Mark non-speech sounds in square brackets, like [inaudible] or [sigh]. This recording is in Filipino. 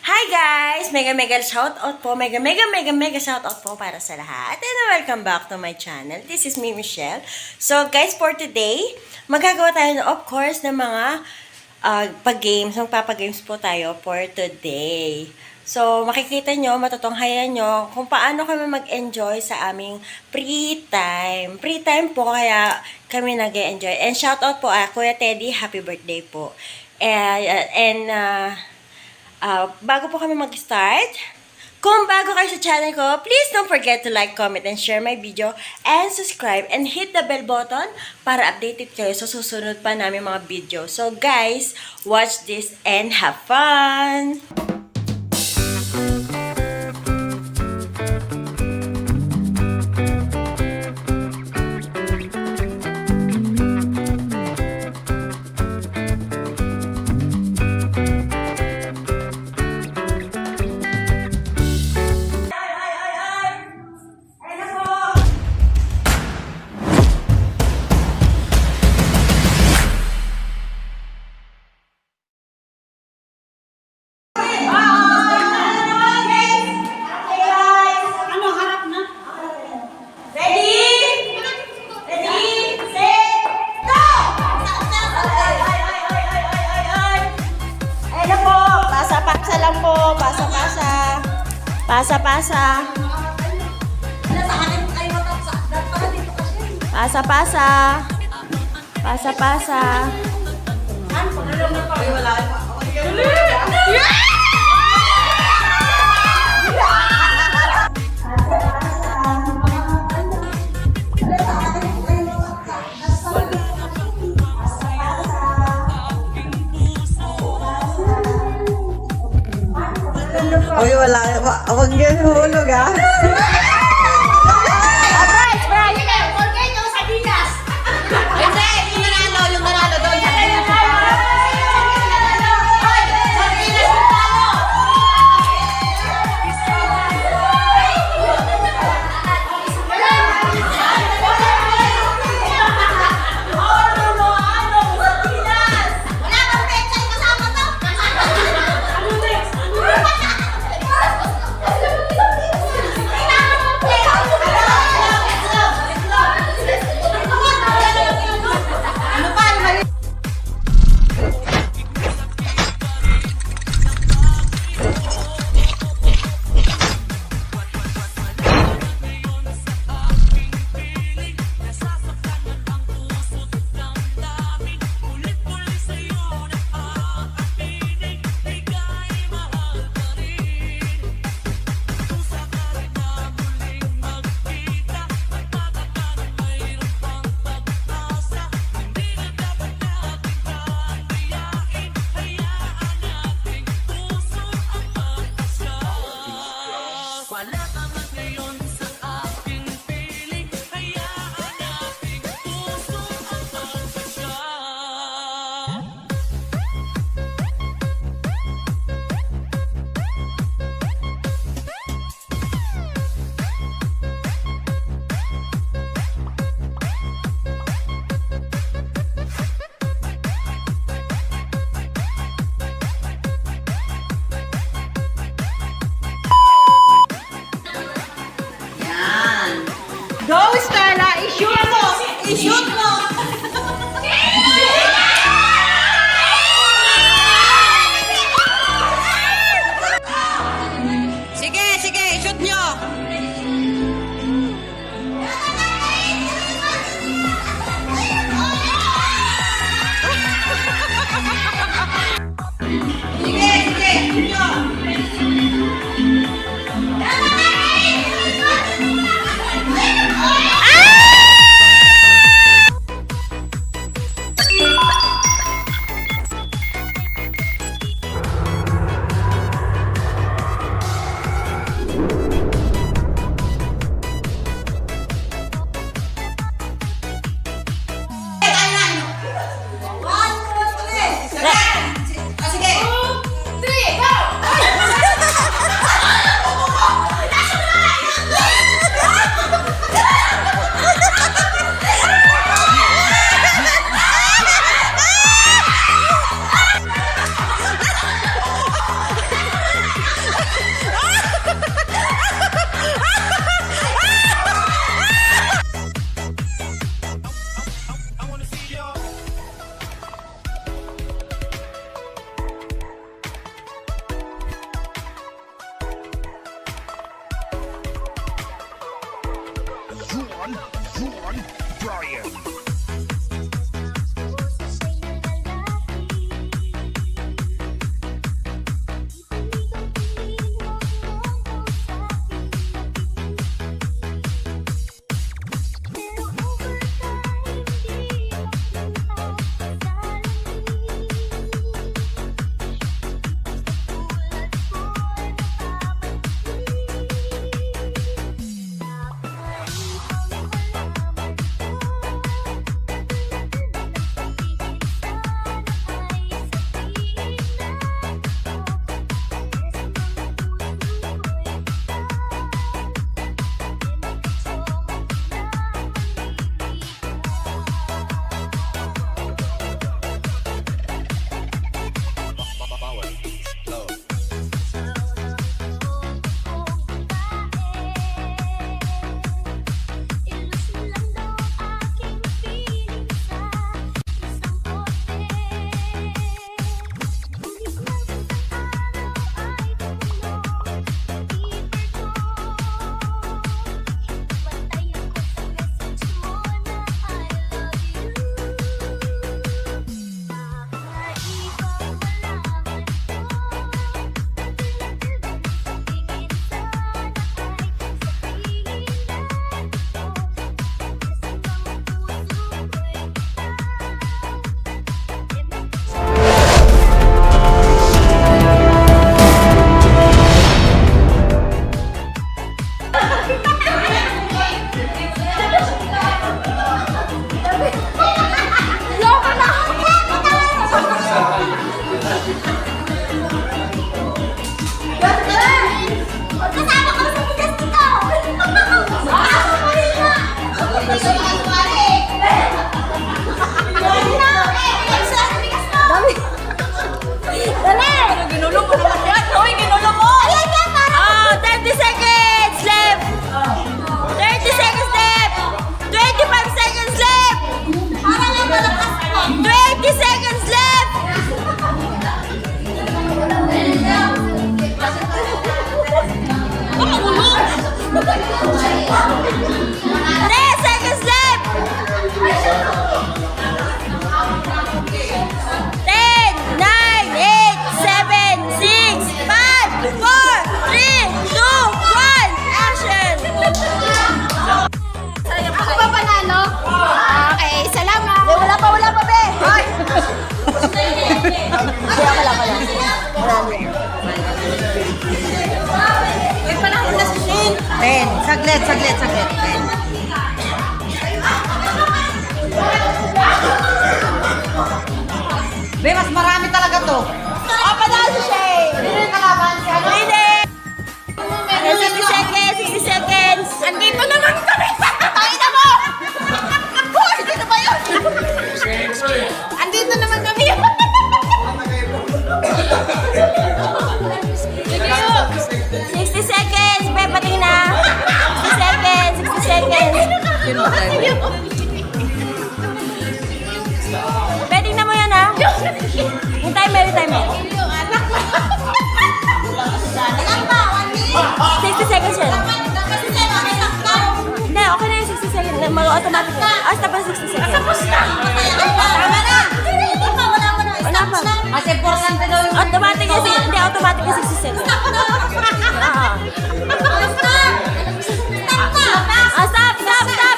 Hi guys! Mega mega shout out po. Mega mega mega mega shout out po para sa lahat. And welcome back to my channel. This is me, Michelle. So guys, for today, magagawa tayo of course ng mga uh, pag-games. Magpapagames po tayo for today. So, makikita nyo, matutunghayan nyo kung paano kami mag-enjoy sa aming free time. Free time po, kaya kami nag enjoy And shout out po, ah, Kuya Teddy, happy birthday po. And, and uh, Uh, bago po kami mag-start, kung bago kayo sa channel ko, please don't forget to like, comment, and share my video, and subscribe, and hit the bell button para updated kayo sa susunod pa namin mga video. So guys, watch this and have fun! Pala dito kasi. Pasa-pasa. Pasa-pasa. Ay, wala. Uy, Huwag yan hulog, ah. One, Brian. Saglit, saglit, saglit. Be, mas marami talaga to. Oh, panalo si Shay! Sino yung kalaban? Si ano? Winner! 60 seconds, 60 seconds! Andito naman kami! Tayo na mo! Hoy, dito ba yun? Andito naman kami! [laughs] Be, tingnan mo yan ha! Ilan ba? One minute? 60 seconds yan. Hindi, okay na yung 60 seconds. Mag-automatic na. Ah, tapos 60 seconds. Tapos na! Tama na! Wala pa na. Mas importante daw yung... Automatic yung, hindi, automatic yung 60 seconds. Stop! Stop na! Ah, stop, stop!